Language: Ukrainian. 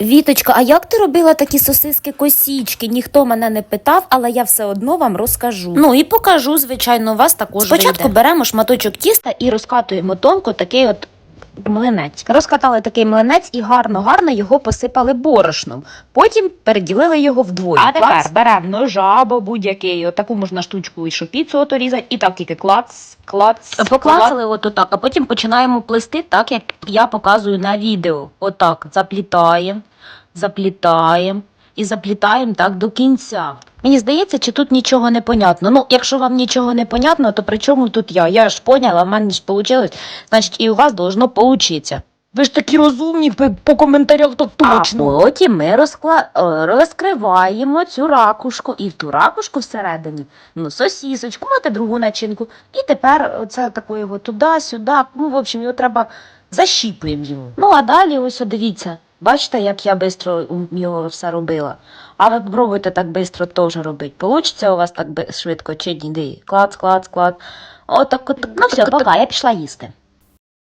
Віточка, а як ти робила такі сосиски косічки? Ніхто мене не питав, але я все одно вам розкажу. Ну і покажу, звичайно, у вас також. Спочатку вийде. беремо шматочок тіста і розкатуємо тонко такий от. Млинець. Розкатали такий млинець і гарно-гарно його посипали борошном. Потім переділили його вдвоє. А тепер Клац. беремо ножа або будь-який, отаку можна штучку і шопіцу ото різати, і так тільки клац, клац, Поклацали от отак, а потім починаємо плести так, як я показую на відео. Отак заплітаємо, заплітаємо і заплітаємо так до кінця. Мені здається, чи тут нічого не понятно. Ну, якщо вам нічого не понятно, то при чому тут я? Я ж поняла, в мене ж вийшло, значить і у вас должно получитися. Ви ж такі розумні, по, коментарях то А потім ми розкла... е, розкриваємо цю ракушку, і в ту ракушку всередині ну, сосісочку, мати другу начинку. І тепер оце такою туди-сюди. Ну, в общем, його треба защіпуємо його. Ну, а далі ось дивіться. Бачите, як я швидко його все робила. А ви пробуйте так швидко теж робити. Получиться у вас так швидко чи ні? Клац, клац, клац. Отак, от. Ну все, пока, я пішла їсти.